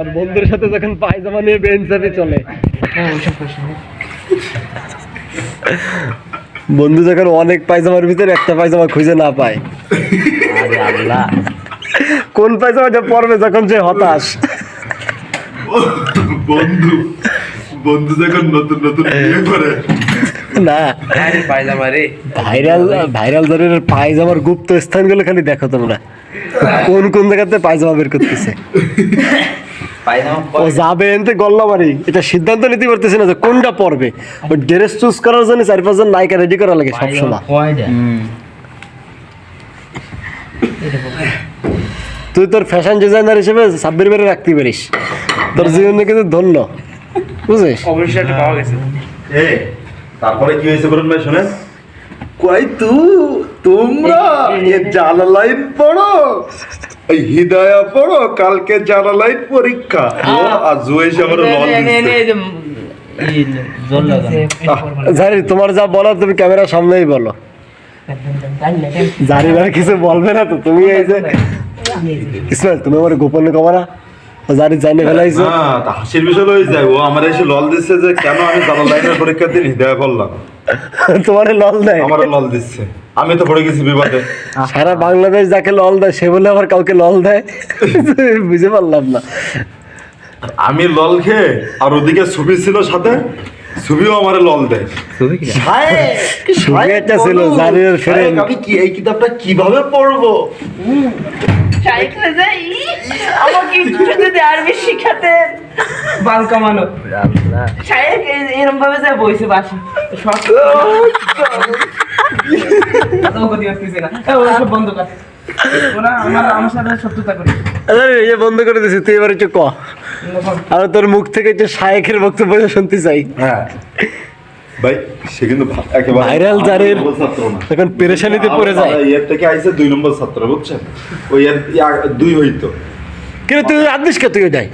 আমার বন্ধুর সাথে যখন পায়জামা নিয়ে বেঞ্চাপে চলে। বন্ধু যখন অনেক পায়জামার ভিতরে একটা পায়জামা খুঁজে না পায়। আরে আল্লাহ। কোন পায়জামাটা পরবে যখন সে হতাশ? বন্ধু বন্ধু যখন নতুন নতুন বিয়ে করে। না। আরে পায়জামা রে। ভাইরাল ভাইরাল ধরনের পায়জামার গুপ্ত স্থানগুলো খালি দেখো তোমরা। কোন কোন জায়গাতে পায়জামা বের করতেছে? ও যাবে এনতে গল্লামারি এটা সিদ্ধান্ত নিতে পারতেছে না যে কোনটা পরবে ওই ড্রেস চুজ করার জন্য চার পাঁচজন নায়িকা রেডি করা লাগে সবসময়। তুই তোর ফ্যাশন ডিজাইনার হিসেবে সাব্বির বেড়ে রাখতে পারিস। তোর জীবনে কিন্তু ধন্য। বুঝিস? অবশ্যই একটা পাওয়া গেছে। এ তারপরে কি হয়েছে বলুন ভাই শোনেন। কই তু তোমরা এ জালালাইন পড়ো। এই হিদায়া পড়ো কালকে পরীক্ষা। ও আমার লল। জল লাগা জানি তোমার যা বলো তুমি ক্যামেরার সামনেই বলো। জানি না কিছু বলবে না তো তুমি এই যে ইসমাইল তুমি আমার গোপনে কমারা জানি জানি ফেলাইছো। হাসির বিষয় হয়ে যায় ও আমার এসে লল দিচ্ছে যে কেন আমি জালালাইনের পরীক্ষা দিন হৃদয় পড়লাম তোমার লল দেয়। আমার লল দিচ্ছে। আমি তো পড়ে গেছি বিপদে। সারা বাংলাদেশ যাকে লল দেয় সে বলে আবার কাউকে লল দেয়? বুঝে পারলাম না। আমি লল খেয়ে আর ওদিকে ছবি ছিল সাথে ছবিও আমার লল দেয়। ছবি একটা ছিল জারির ফ্রেন্ড আমি কি এই কিতাবটা কীভাবে পড়ব? ভাবে যায় বইছে বাসি। বন্ধ করে। দিছি তুই এবার একটু ক? আর তোর মুখ থেকে যে শায়েখের বক্তব্য শুনতে চাই। হ্যাঁ। ভাই সে কিন্তু একেবারে ভাইরাল জারির। এখন পেরেশানিতে পড়ে যায়। এর থেকে আইছে দুই নম্বর ছাত্র বুঝছেন? ওই এর দুই হইতো। কিন্তু তুই আদিস কে তুই যাই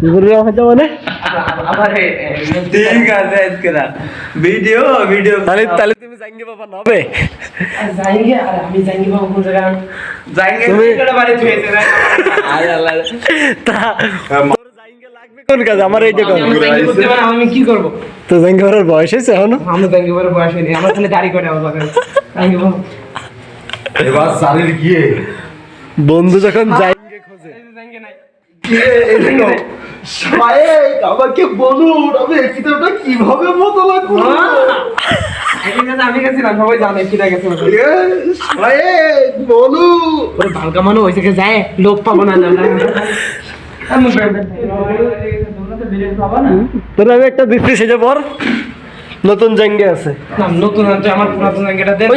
কি জামা মানে? ঠিক আছে আজকে না ভিডিও ভিডিও। তাহলে তাহলে তুমি জাঙ্গি বাবা নবে যাইঙ্গে আর আমি যাইঙ্গে বাবু কোন জায়গায়? যাইঙ্গে তুমি- তুমি বাড়ি থুয়েছে না আরে আল্লাহ তা হ্যাঁ, তোর জাঙ্গি লাগবে কোন কাজ? আমার এইটা কর আমি যাইঙ্গে করতে পারি আমি কি করব? তো জাঙ্গি বাবার বয়স হয়েছে এখনও? আমি যাইঙ্গে বড় বয়স হয়নি আমার খালি দাড়ি করে আমার যাইঙ্গে বাবু। এবার জারির গিয়ে বন্ধু যখন জাঙ্গি খোঁজে যাইঙ্গে নাই। আমাকে বলুন আমি এই কিতাবটা কীভাবে মোতলা করব আমি গেছিলাম সবাই জানে কিটা গেছে ওটা। এ, শায়েক বলুন ওরে ভালো কামানো হয়েছে কে যায় না একটা দিচ্ছি সেটা পর নতুন জাঙ্গি আছে নতুন আমার পুরাতন জায়গাটা দেন